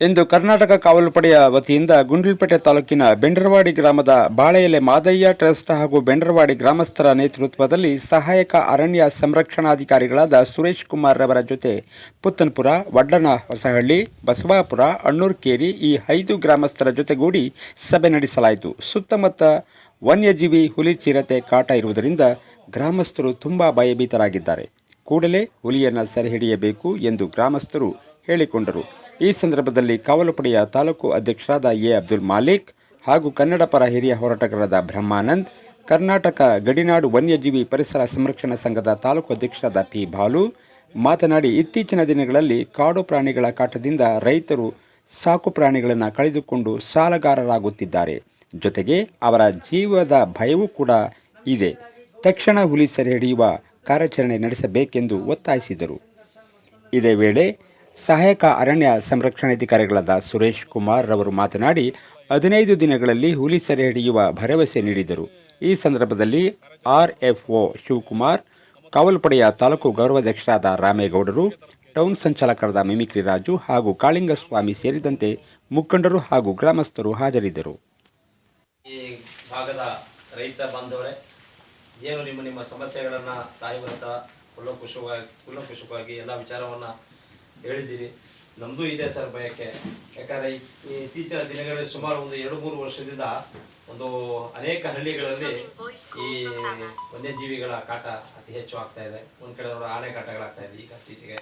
ಇಂದು ಕರ್ನಾಟಕ ಕಾವಲು ಪಡೆಯ ವತಿಯಿಂದ ಗುಂಡ್ಲುಪೇಟೆ ತಾಲೂಕಿನ ಬೆಂಡರವಾಡಿ ಗ್ರಾಮದ ಬಾಳೆಎಲೆ ಮಾದಯ್ಯ ಟ್ರಸ್ಟ್ ಹಾಗೂ ಬೆಂಡರವಾಡಿ ಗ್ರಾಮಸ್ಥರ ನೇತೃತ್ವದಲ್ಲಿ ಸಹಾಯಕ ಅರಣ್ಯ ಸಂರಕ್ಷಣಾಧಿಕಾರಿಗಳಾದ ಸುರೇಶ್ ಕುಮಾರ್ ರವರ ಜೊತೆ ಪುತ್ತನ್ಪುರ, ವಡ್ಡನ ಹೊಸಹಳ್ಳಿ, ಬಸವಾಪುರ, ಅಣ್ಣೂರ್ಕೇರಿ ಈ ಐದು ಗ್ರಾಮಸ್ಥರ ಜೊತೆಗೂಡಿ ಸಭೆ ನಡೆಸಲಾಯಿತು. ಸುತ್ತಮುತ್ತ ವನ್ಯಜೀವಿ ಹುಲಿ ಚಿರತೆ ಕಾಟ ಇರುವುದರಿಂದ ಗ್ರಾಮಸ್ಥರು ತುಂಬಾ ಭಯಭೀತರಾಗಿದ್ದಾರೆ. ಕೂಡಲೇ ಹುಲಿಯನ್ನು ಸೆರೆಹಿಡಿಯಬೇಕು ಎಂದು ಗ್ರಾಮಸ್ಥರು ಹೇಳಿಕೊಂಡರು. ಈ ಸಂದರ್ಭದಲ್ಲಿ ಕಾವಲು ಪಡೆಯ ತಾಲೂಕು ಅಧ್ಯಕ್ಷರಾದ ಎ. ಅಬ್ದುಲ್ ಮಾಲಿಕ್ ಹಾಗೂ ಕನ್ನಡ ಪರ ಹಿರಿಯ ಹೋರಾಟಗಾರರಾದ ಬ್ರಹ್ಮಾನಂದ್, ಕರ್ನಾಟಕ ಗಡಿನಾಡು ವನ್ಯಜೀವಿ ಪರಿಸರ ಸಂರಕ್ಷಣಾ ಸಂಘದ ತಾಲೂಕು ಅಧ್ಯಕ್ಷರಾದ ಪಿ. ಬಾಲು ಮಾತನಾಡಿ, ಇತ್ತೀಚಿನ ದಿನಗಳಲ್ಲಿ ಕಾಡು ಪ್ರಾಣಿಗಳ ಕಾಟದಿಂದ ರೈತರು ಸಾಕು ಪ್ರಾಣಿಗಳನ್ನು ಕಳೆದುಕೊಂಡು ಸಾಲಗಾರರಾಗುತ್ತಿದ್ದಾರೆ. ಜೊತೆಗೆ ಅವರ ಜೀವದ ಭಯವೂ ಕೂಡ ಇದೆ. ತಕ್ಷಣ ಹುಲಿ ಸೆರೆ ಹಿಡಿಯುವ ಕಾರ್ಯಾಚರಣೆ ನಡೆಸಬೇಕೆಂದು ಒತ್ತಾಯಿಸಿದರು. ಇದೇ ವೇಳೆ ಸಹಾಯಕ ಅರಣ್ಯ ಸಂರಕ್ಷಣಾಧಿಕಾರಿಗಳಾದ ಸುರೇಶ್ ಕುಮಾರ್ ರವರು ಮಾತನಾಡಿ, ಹದಿನೈದು ದಿನಗಳಲ್ಲಿ ಹುಲಿ ಸೆರೆ ಹಿಡಿಯುವ ಭರವಸೆ ನೀಡಿದರು. ಈ ಸಂದರ್ಭದಲ್ಲಿ ಆರ್ಎಫ್ಒ ಶಿವಕುಮಾರ್ ಕಾವಲು ಪಡೆಯ ತಾಲೂಕು ಗೌರವಾಧ್ಯಕ್ಷರಾದ ರಾಮೇಗೌಡರು, ಟೌನ್ ಸಂಚಾಲಕರಾದ ಮಿಮಿಕ್ರಿ ರಾಜು ಹಾಗೂ ಕಾಳಿಂಗಸ್ವಾಮಿ ಸೇರಿದಂತೆ ಮುಖಂಡರು ಹಾಗೂ ಗ್ರಾಮಸ್ಥರು ಹಾಜರಿದ್ದರು. ಈ ಭಾಗದ ರೈತ ಬಾಂಧವರೇ, ಏನು ನಿಮ್ಮ ನಿಮ್ಮ ಸಮಸ್ಯೆಗಳನ್ನು ಸಾಯುವಂತ ಕುಲಕುಶವಾಗಿ ಕುಲಕುಶವಾಗಿ ಎಲ್ಲ ವಿಚಾರವನ್ನು ಹೇಳಿದ್ದೀರಿ ನಮ್ಮದು ಇದೆ ಸರ್ ಭಯಕ್ಕೆ ಯಾಕಂದರೆ ಇತ್ತೀಚಿನ ದಿನಗಳಲ್ಲಿ ಸುಮಾರು ಒಂದು ಎರಡು ಮೂರು ವರ್ಷದಿಂದ ಒಂದು ಅನೇಕ ಹಳ್ಳಿಗಳಲ್ಲಿ ಈ ವನ್ಯಜೀವಿಗಳ ಕಾಟ ಅತಿ ಹೆಚ್ಚು ಆಗ್ತಾ ಇದೆ. ಒಂದು ಕಡೆ ನೋಡೋ ಆನೆ ಕಾಟಗಳಾಗ್ತಾ ಇದೆ ಈಗ ಇತ್ತೀಚೆಗೆ.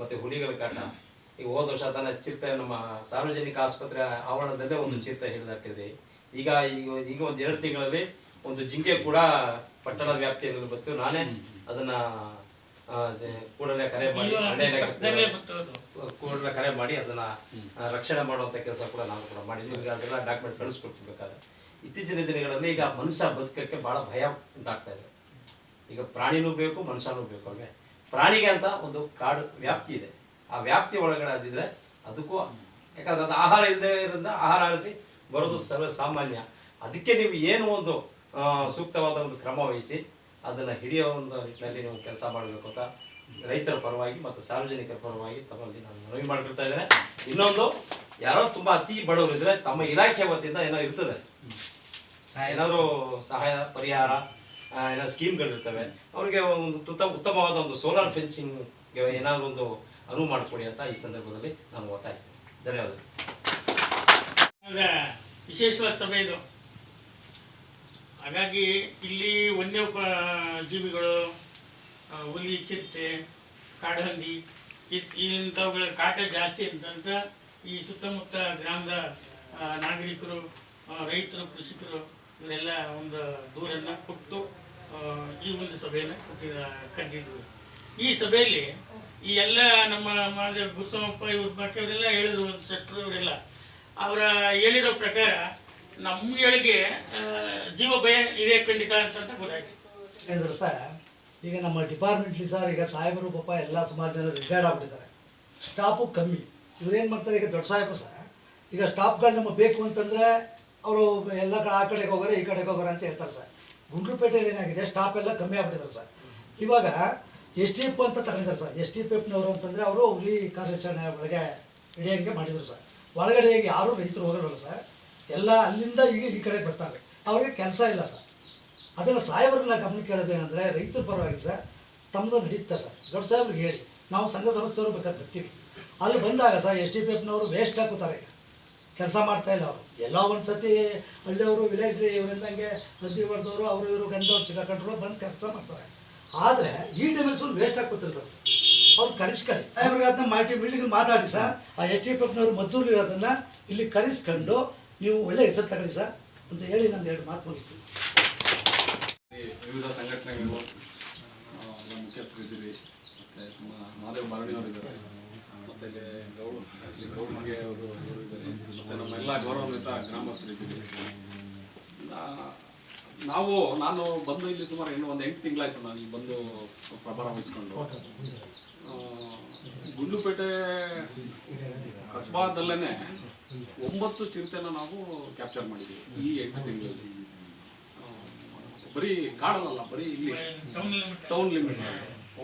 ಮತ್ತು ಹುಲಿಗಳ ಕಾಟ. ಈಗ ಹೋದ ವರ್ಷ ತನ್ನ ಚಿರತೆ ನಮ್ಮ ಸಾರ್ವಜನಿಕ ಆಸ್ಪತ್ರೆ ಆವರಣದಲ್ಲೇ ಒಂದು ಚಿರತೆ ಹಿಡಿದಾಕಿದ್ರಿ. ಈಗ ಈಗ ಈಗ ಒಂದು ಎರಡು ತಿಂಗಳಲ್ಲಿ ಒಂದು ಜಿಂಕೆ ಕೂಡ ಪಟ್ಟಣದ ವ್ಯಾಪ್ತಿಯಲ್ಲಿ ಬಂತು. ನಾನೇ ಅದನ್ನ ಕೂಡಲೇ ಕರೆ ಮಾಡಿ ಕೂಡಲೇ ಕರೆ ಮಾಡಿ ಅದನ್ನ ರಕ್ಷಣೆ ಮಾಡುವಂತ ಕೆಲಸ ಕೂಡ ನಾನು ಕೂಡ ಮಾಡಿ ಈಗ ಅದೆಲ್ಲ ಡಾಕ್ಯುಮೆಂಟ್ ಕಳಿಸ್ಕೊಡ್ತಿರ್ಬೇಕಾದ್ರೆ ಇತ್ತೀಚಿನ ದಿನಗಳಲ್ಲಿ ಈಗ ಮನುಷ್ಯ ಬದುಕಕ್ಕೆ ಬಹಳ ಭಯ ಉಂಟಾಗ್ತಾ ಇದೆ. ಈಗ ಪ್ರಾಣಿನೂ ಬೇಕು ಮನುಷ್ಯನೂ ಬೇಕು ಅಲ್ವೇ? ಪ್ರಾಣಿಗೆ ಅಂತ ಒಂದು ಕಾಡು ವ್ಯಾಪ್ತಿ ಇದೆ. ಆ ವ್ಯಾಪ್ತಿ ಒಳಗಡೆ ಅದಿದ್ರೆ ಅದಕ್ಕೂ ಯಾಕಂದ್ರೆ ಅದು ಆಹಾರ ಇಲ್ಲದೆ ಇರೋದ್ರಿಂದ ಆಹಾರ ಅಳಿಸಿ ಬರೋದು ಸರ್ವೇ ಸಾಮಾನ್ಯ ಅದಕ್ಕೆ ನೀವು ಏನು ಒಂದು ಸೂಕ್ತವಾದ ಒಂದು ಕ್ರಮ ವಹಿಸಿ ಅದನ್ನು ಹಿಡಿಯೋ ಒಂದು ನಿಟ್ಟಿನಲ್ಲಿ ನೀವು ಕೆಲಸ ಮಾಡಬೇಕು ಅಂತ ರೈತರ ಪರವಾಗಿ ಮತ್ತು ಸಾರ್ವಜನಿಕರ ಪರವಾಗಿ ತಮ್ಮಲ್ಲಿ ನಾನು ಮನವಿ ಮಾಡ್ಕೊಳ್ತಾ ಇದ್ದೇನೆ. ಇನ್ನೊಂದು ಯಾರೋ ತುಂಬ ಅತಿ ಬಡವರು ಇದ್ರೆ ತಮ್ಮ ಇಲಾಖೆ ವತಿಯಿಂದ ಏನೋ ಇರ್ತದೆ. ಏನಾದರೂ ಸಹಾಯ ಪರಿಹಾರ ಏನಾದ್ರು ಏನೋ ಸ್ಕೀಮ್ಗಳಿರ್ತವೆ. ಅವರಿಗೆ ಒಂದು ತುತ್ತ ಉತ್ತಮವಾದ ಒಂದು ಸೋಲಾರ್ ಫೆನ್ಸಿಂಗ್ ಏನಾದರೂ ಒಂದು ಅನುವು ಮಾಡಿಕೊಡಿ ಅಂತ ಈ ಸಂದರ್ಭದಲ್ಲಿ ನಾನು ಒತ್ತಾಯಿಸ್ತೇನೆ. ಧನ್ಯವಾದಗಳು. ವಿಶೇಷವಾದ ಸಭೆ ಇದು. ಹಾಗಾಗಿ ಇಲ್ಲಿ ವನ್ಯ ಜೀವಿಗಳು ಹುಲಿ ಚಿರತೆ ಕಾಡಹಂದಿ ಇಂಥವುಗಳ ಕಾಟ ಜಾಸ್ತಿ ಅಂತ ಈ ಸುತ್ತಮುತ್ತ ಗ್ರಾಮದ ನಾಗರಿಕರು ರೈತರು, ಕೃಷಿಕರು ಇವರೆಲ್ಲ ಒಂದು ದೂರನ್ನು ಕೊಟ್ಟು ಈ ಒಂದು ಸಭೆಯನ್ನು ಕೊಟ್ಟಿದ ಕರೆದಿದ್ದರು ಈ ಸಭೆಯಲ್ಲಿ ಈ ಎಲ್ಲ ನಮ್ಮ ಮಾದೇವ್ ಗುರುಸಮಪ್ಪ ಇವ್ರ ಬಗ್ಗೆ ಅವರೆಲ್ಲ ಹೇಳಿದ್ರು ಒಂದು ಶೆಟ್ರು ಇವರೆಲ್ಲ. ಅವರ ಹೇಳಿರೋ ಪ್ರಕಾರ ನಮ್ಮ ಹೇಳಿಗೆ ಆ, ಜೀವ ಭಯ ಇದೆ ಖಂಡಿತ ಅಂತ ಗೊತ್ತಾಯ್ತು. ಸರ್ ಈಗ ನಮ್ಮ ಡಿಪಾರ್ಟ್ಮೆಂಟ್ಲಿ ಸರ್ ಈಗ ಸಾಹೇಬರು ಪಾಪ ಎಲ್ಲ ಸುಮಾರು ಜನ ರಿಟೈರ್ಡ್ ಆಗ್ಬಿಟ್ಟಿದ್ದಾರೆ. ಸ್ಟಾಫು ಕಮ್ಮಿ. ಇವ್ರೇನು ಮಾಡ್ತಾರೆ ಈಗ ದೊಡ್ಡ ಸಾಹೇಬರು ಸರ್ ಈಗ ಸ್ಟಾಫ್ಗಳು ನಮಗೆ ಬೇಕು ಅಂತಂದರೆ ಅವರು ಎಲ್ಲ ಕಡೆ ಆ ಕಡೆಗೆ ಹೋಗೋರೆ ಈ ಕಡೆಗೆ ಹೋಗೋರೆ ಅಂತ ಹೇಳ್ತಾರೆ ಸರ್. ಗುಂಡ್ಲುಪೇಟೆಯಲ್ಲಿ ಏನಾಗಿದೆ ಸ್ಟಾಫ್ ಎಲ್ಲ ಕಮ್ಮಿ ಆಗ್ಬಿಟ್ಟಿದ್ದಾರೆ ಸರ್. ಇವಾಗ ಎಸ್ ಟಿ ಎಫ್ ಅಂತ ತಗೊಂಡಿದ್ದಾರೆ ಸರ್. ಎಸ್ ಟಿ ಪಿ ಎಫ್ನವರು ಅಂತಂದರೆ ಅವರು ಹುಲಿ ಕಾರ್ಯಾಚರಣೆ ಒಳಗೆ ಹಿಡಿಯೋಂಗೆ ಮಾಡಿದರು ಸರ್. ಒಳಗಡೆ ಯಾರೂ ರೈತರು ಹೋಗಲ್ಲ ಸರ್. ಎಲ್ಲ ಅಲ್ಲಿಂದ ಈಗ ಈ ಕಡೆ ಬರ್ತಾರೆ ಅವ್ರಿಗೆ ಕೆಲಸ ಇಲ್ಲ ಸರ್. ಅದನ್ನು ಸಾಯವರ್ಗನ ಗಮನ ಕೇಳೋದು ಏನಂದರೆ ರೈತರ ಪರವಾಗಿ ಸರ್ ತಮ್ಮದು ನಡೀತಾ ಸರ್. ದೊಡ್ಡ ಸಾಹೇಬ್ರಿಗೆ ಹೇಳಿ, ನಾವು ಸಂಘ ಸಂಸ್ಥೆಯವರು ಬೇಕಾದ್ರೆ ಬರ್ತೀವಿ. ಅಲ್ಲಿ ಬಂದಾಗ ಸರ್, ಎಸ್ ಟಿ ಪಿ ಎಫ್ನವರು ವೇಸ್ಟ್ ಹಾಕುತ್ತಾರೆ. ಈಗ ಕೆಲಸ ಮಾಡ್ತಾ ಇಲ್ಲ ಅವರು. ಎಲ್ಲ ಒಂದು ಸತಿ ಹಳ್ಳಿಯವರು ವಿಲೇಜ್ ಇವರಿಂದಂಗೆ ಹದ್ದಿ ಹೊಡೆದವರು, ಅವರು ಇವರು ಗಂಧವ್ರು ಸಿಗಾಕೊಂಡ್ರು ಬಂದು ಕೆಲಸ ಮಾಡ್ತಾರೆ. ಆದರೆ ಈ ಟೈಮಲ್ಲಿ ಸುಮ್ಮನೆ ವೇಸ್ಟ್ ಹಾಕುತ್ತಿರ್ತಾರೆ ಅವ್ರು ಕರೆಸ್ಕೊಳ್ಳಿ ಸಾಹೇಬ್ರಿಗೆ ಅದನ್ನ ಮಾಡಿ, ಮೀಟಿಂಗ್ ಮಾತಾಡಿ ಸರ್. ಆ ಎಸ್ ಟಿ ಪಿ ಎಫ್ನವರು ಮದ್ದೂರು ಇರೋದನ್ನು ಇಲ್ಲಿ ಕರೆಸ್ಕೊಂಡು ನೀವು ಒಳ್ಳೆ ಹೆಸರು ತಗೊಳ್ಳಿ ಸರ್ ಅಂತ ಹೇಳಿ ನಾನು ಎರಡು ಮಾತು ಮುಗಿಸ್ತೀನಿ ವಿವಿಧ ಸಂಘಟನೆಗಳು ಆ, ಮತ್ತೆ ಮುಖ್ಯಸ್ಥರಿದ್ದೀರಿ ಮತ್ತು ನಮ್ಮ ಮಾದೇವ್ ಮರಣಿಯವರು ಇದ್ದಾರೆ ಮತ್ತೆ ಇಲ್ಲಿ ಗೌಡ ಗೌಡ್ಗೆ ಅವರು ಇದ್ದಾರೆ ಮತ್ತು ನಮ್ಮೆಲ್ಲ ಗೌರವಾನ್ವಿತ ಗ್ರಾಮಸ್ಥರು ಇದ್ದೀವಿ ನಾವು ನಾನು ಬಂದು ಇಲ್ಲಿ ಸುಮಾರು ಇನ್ನು ಒಂದು ಎಂಟು ತಿಂಗಳಾಯ್ತು ನಾನು ಇಲ್ಲಿ ಬಂದು ಪ್ರಭಾರ ವಹಿಸ್ಕೊಂಡು. ಗುಂಡ್ಲುಪೇಟೆ ಕಸ್ಬಾದಲ್ಲೇ ಒಂಬತ್ತು ಚಿರತೆನ ನಾವು ಕ್ಯಾಪ್ಚರ್ ಮಾಡಿದ್ದೀವಿ ಈ ಎಂಟು ತಿಂಗಳಲ್ಲಿ. ಬರೀ ಕಾಡಲ್ಲ ಬರೀ ಇಲ್ಲಿ ಟೌನ್ ಲಿಮಿಟ್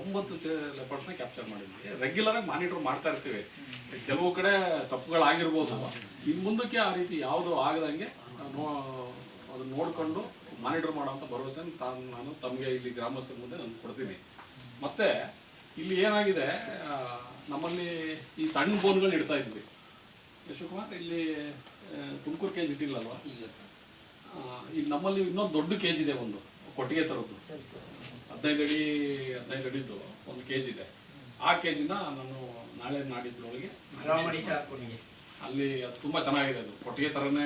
ಒಂಬತ್ತು ಲೆಪರ್ಸ್ನ ಕ್ಯಾಪ್ಚರ್ ಮಾಡಿದ್ವಿ ರೆಗ್ಯುಲರ್ ಆಗಿ ಮಾನಿಟರ್ ಮಾಡ್ತಾ ಇರ್ತೀವಿ. ಕೆಲವು ಕಡೆ ತಪ್ಪುಗಳಾಗಿರ್ಬೋದು. ಇನ್ನು ಮುಂದಕ್ಕೆ ಆ ರೀತಿ ಯಾವುದು ಆಗದಂಗೆ ನೋ ಅದನ್ನ ನೋಡಿಕೊಂಡು ಮಾನಿಟರ್ ಮಾಡೋಂಥ ಭರವಸೆ ತಾನು ನಾನು ತಮಗೆ ಇಲ್ಲಿ ಗ್ರಾಮಸ್ಥರ ಮುಂದೆ ನಾನು ಕೊಡ್ತೀನಿ. ಮತ್ತೆ ಇಲ್ಲಿ ಏನಾಗಿದೆ ನಮ್ಮಲ್ಲಿ ಈ ಸಣ್ಣ ಬೋನ್ಗಳು ಇಡ್ತಾ ಇದ್ವಿ. ಶಿವಕುಮಾರ್ ಇಲ್ಲಿ ತುಮಕೂರು ಕೆ ಜಿ ಇಲ್ಲ ಸರ್. ಈಗ ನಮ್ಮಲ್ಲಿ ಇನ್ನೊಂದು ದೊಡ್ಡ ಕೇಜ್ ಇದೆ ಒಂದು ಕೊಟ್ಟಿಗೆ ತರದ್ದು ಹದಿನೈದು ಅಡಿ ಹದಿನೈದು ಅಡಿದ್ದು ಒಂದು ಕೇಜ್ ಇದೆ. ಆ ಕೇಜಿನ ನಾನು ನಾಳೆ ನಾಡಿದ್ರೊಳಗೆ ಅಲ್ಲಿ ಅದು ತುಂಬಾ ಚೆನ್ನಾಗಿದೆ ಅದು. ಕೊಟ್ಟಿಗೆ ತರನೇ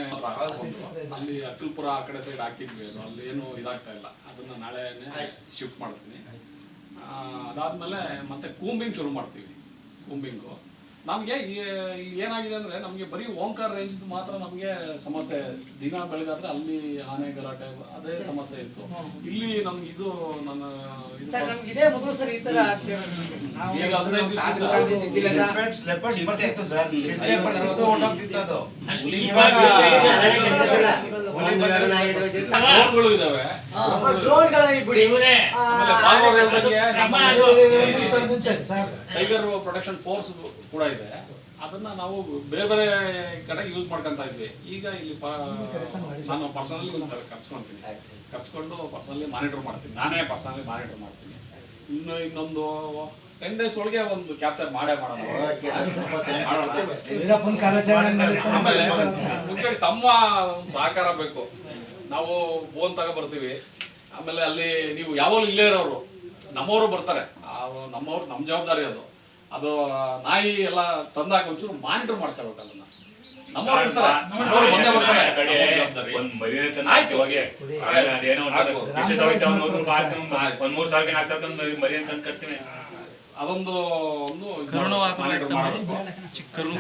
ಅಲ್ಲಿ ಅಕ್ಕಲ್ಪುರ ಆ ಕಡೆ ಸೈಡ್ ಹಾಕಿದ್ವಿ ಅದು. ಅಲ್ಲಿ ಏನು ಇದಾಗ್ತಾ ಇಲ್ಲ. ಅದನ್ನ ನಾಳೆನೇ ಶಿಫ್ಟ್ ಮಾಡ್ತೀನಿ. ಅದಾದ್ಮೇಲೆ ಮತ್ತೆ ಕೂಂಬಿಂಗ್ ಶುರು ಮಾಡ್ತೀವಿ. ಕೂಂಬಿಂಗು. ನಮಗೆ ಇಲ್ಲಿ ಏನಾಗಿದೆ ಅಂದ್ರೆ ನಮಗೆ ಬರೀ ಓಂಕಾರ ರೇಂಜ್ ಮಾತ್ರ ನಮಗೆ ಸಮಸ್ಯೆ ದಿನ ಬೆಳಗಾದ್ರೆ ಅಲ್ಲಿ ಆನೆ ಗಲಾಟೆ ಅದೇ ಸಮಸ್ಯೆ ಇತ್ತು ಇಲ್ಲಿ ನಮ್ಗೆ ಇದು ನನ್ನ ಇದಾವೆ ಡ್ರೋನ್ಗಳ ಬಿಡಿ. ಇವರೇ ಟೈಗರ್ ಪ್ರೊಟೆಕ್ಷನ್ ಫೋರ್ಸ್ ಕೂಡ ಇದೆ. ಅದನ್ನ ನಾವು ಬೇರೆ ಬೇರೆ ಕಡೆ ಯೂಸ್ ಮಾಡ್ಕೊಂತ ಇದ್ವಿ. ಈಗ ಇಲ್ಲಿ ನಾನು ಪರ್ಸನಲಿ ಕರ್ಸ್ಕೊಂತೀನಿ. ಕರ್ಸ್ಕೊಂಡು ಪರ್ಸನಲಿ ಮಾನಿಟರ್ ಮಾಡ್ತೀನಿ. ನಾನೇ ಪರ್ಸನಲಿ ಮಾನಿಟರ್ ಮಾಡ್ತೀನಿ. ಇನ್ನು ಇನ್ನೊಂದು ಟೆನ್ ಡೇಸ್ ಒಳಗೆ ಒಂದು ಕ್ಯಾಪ್ಚರ್ ಮಾಡೇ ಮಾಡೋಣ. ಆಮೇಲೆ ತಮ್ಮ ಒಂದು ಸಹಕಾರ ಬೇಕು. ನಾವು ಬೋನ್ ತಗೋ ಬರ್ತೀವಿ. ಆಮೇಲೆ ಅಲ್ಲಿ ನೀವು ಯಾವಾಗಲೂ ಇಲ್ಲೇ ಇರೋರು ನಮ್ಮವರು ಬರ್ತಾರೆ. ಆ- ನಮ್ಮವ್ರು ನಮ್ಮ ಜವಾಬ್ದಾರಿ ಅದು. ಅದು ನಾಯಿ ಎಲ್ಲ ತಂದಾಗ ಒಂಚೂರು ಮಾನಿಟರ್ ಮಾಡ್ಕೋಬೇಕು ಅದನ್ನ. ನಮ್ಮವ್ರು ಇರ್ತಾರೆ. ನಮ್ಮವ್ರು ಬಂದೇ ಬರ್ತಾರೆ. ಒಂದ್ ಮರಿನೇ ಆಯ್ತು. ಹೋಗಿ. ಅದೇನೋ ಒಂದು ಮೂರ್ ಸಾವಿರ ನಾಲ್ಕು ಸಾವಿರ ಮರಿ ತಂದು ಕಟ್ತೀವಿ. ಅದೊಂದು ಒಂದು ಕರುಣು ಆಕರು. ಚಿಕ್ಕರು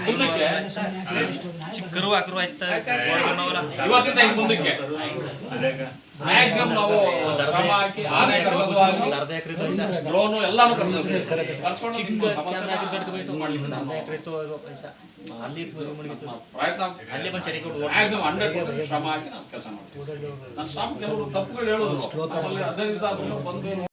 ಚಿಕ್ಕರು ಆಕರು ಆಯ್ತಾ ಇವತ್ತಿಂದ ಈ ಮುಂದಕ್ಕೆ ಮ್ಯಾಕ್ಸಿಮಮ್ ನಾವು ಶ್ರಮ ಹಾಕಿ ಆನೆ ಕರ್ಸೋದು ಆಗ್ಲಿ, ಡ್ರೋನು ಎಲ್ಲಾನು ಕರ್ಸೋದು ಕರ್ಸ್ಕೊಂಡು ಅಲ್ಲಿ ಪ್ರಯತ್ನ. ಅಲ್ಲೇ ಬಂದು ಚಳಿ ಕೊಟ್ಟು ಮ್ಯಾಕ್ಸಿಮಮ್ ಹಂಡ್ರೆಡ್ ಪರ್ಸೆಂಟ್ ಶ್ರಮ ಹಾಕಿ ನಾವು ಕೆಲಸ ಮಾಡ್ತೀವಿ. ನನ್ನ ಸ್ಟಾಫ್ ಕೆಲವರು ತಪ್ಪುಗಳು ಹೇಳೋದು. ನಮ್ಮಲ್ಲಿ ಹದಿನೈದು ದಿವಸ ಆದ್ರೂ ಬಂದು